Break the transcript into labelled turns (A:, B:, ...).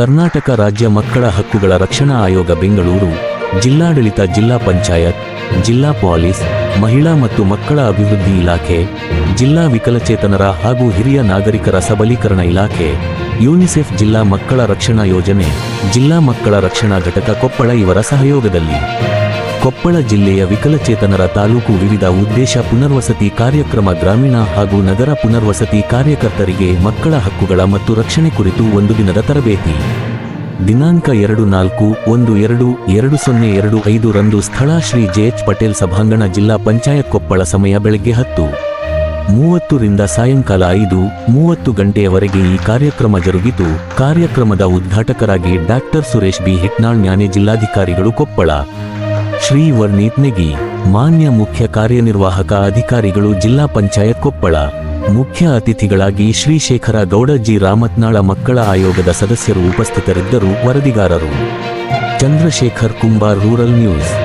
A: ಕರ್ನಾಟಕ ರಾಜ್ಯ ಮಕ್ಕಳ ಹಕ್ಕುಗಳ ರಕ್ಷಣಾ ಆಯೋಗ ಬೆಂಗಳೂರು ಜಿಲ್ಲಾಡಳಿತ ಜಿಲ್ಲಾ ಪಂಚಾಯತ್ ಜಿಲ್ಲಾ ಪೊಲೀಸ್ ಮಹಿಳಾ ಮತ್ತು ಮಕ್ಕಳ ಅಭಿವೃದ್ಧಿ ಇಲಾಖೆ ಜಿಲ್ಲಾ ವಿಕಲಚೇತನರ ಹಾಗೂ ಹಿರಿಯ ನಾಗರಿಕರ ಸಬಲೀಕರಣ ಇಲಾಖೆ ಯೂನಿಸೆಫ್ ಜಿಲ್ಲಾ ಮಕ್ಕಳ ರಕ್ಷಣಾ ಯೋಜನೆ ಜಿಲ್ಲಾ ಮಕ್ಕಳ ರಕ್ಷಣಾ ಘಟಕ ಕೊಪ್ಪಳ ಇವರ ಸಹಯೋಗದಲ್ಲಿ ಕೊಪ್ಪಳ ಜಿಲ್ಲೆಯ ವಿಕಲಚೇತನರ ತಾಲೂಕು ವಿವಿಧ ಉದ್ದೇಶ ಪುನರ್ವಸತಿ ಕಾರ್ಯಕ್ರಮ ಗ್ರಾಮೀಣ ಹಾಗೂ ನಗರ ಪುನರ್ವಸತಿ ಕಾರ್ಯಕರ್ತರಿಗೆ ಮಕ್ಕಳ ಹಕ್ಕುಗಳ ಮತ್ತು ರಕ್ಷಣೆ ಕುರಿತು ಒಂದು ದಿನದ ತರಬೇತಿ ದಿನಾಂಕ ಎರಡು ನಾಲ್ಕು ಒಂದು ಎರಡು ಎರಡು ಸೊನ್ನೆ ಎರಡು ಐದು ರಂದು ಸ್ಥಳ ಶ್ರೀ ಜೆಎಚ್ ಪಟೇಲ್ ಸಭಾಂಗಣ ಜಿಲ್ಲಾ ಪಂಚಾಯತ್ ಕೊಪ್ಪಳ ಸಮಯ ಬೆಳಗ್ಗೆ ಹತ್ತು ಮೂವತ್ತರಿಂದ ರಿಂದ ಸಾಯಂಕಾಲ ಐದು ಮೂವತ್ತು ಗಂಟೆಯವರೆಗೆ ಈ ಕಾರ್ಯಕ್ರಮ ಜರುಗಿತು ಕಾರ್ಯಕ್ರಮದ ಉದ್ಘಾಟಕರಾಗಿ ಡಾಕ್ಟರ್ ಸುರೇಶ್ ಬಿ ಹೆಟ್ನಾಳ್ ನ್ಯಾನೆ ಜಿಲ್ಲಾಧಿಕಾರಿಗಳು ಕೊಪ್ಪಳ ಶ್ರೀ ವರ್ಣೀತ್ ನೆಗಿ ಮಾನ್ಯ ಮುಖ್ಯ ಕಾರ್ಯನಿರ್ವಾಹಕ ಅಧಿಕಾರಿಗಳು ಜಿಲ್ಲಾ ಪಂಚಾಯತ್ ಕೊಪ್ಪಳ ಮುಖ್ಯ ಅತಿಥಿಗಳಾಗಿ ಶ್ರೀ ಶೇಖರ ಗೌಡ ರಾಮತ್ನಾಳ ಮಕ್ಕಳ ಆಯೋಗದ ಸದಸ್ಯರು ಉಪಸ್ಥಿತರಿದ್ದರು ವರದಿಗಾರರು ಚಂದ್ರಶೇಖರ್ ಕುಂಬಾರ್ ರೂರಲ್ ನ್ಯೂಸ್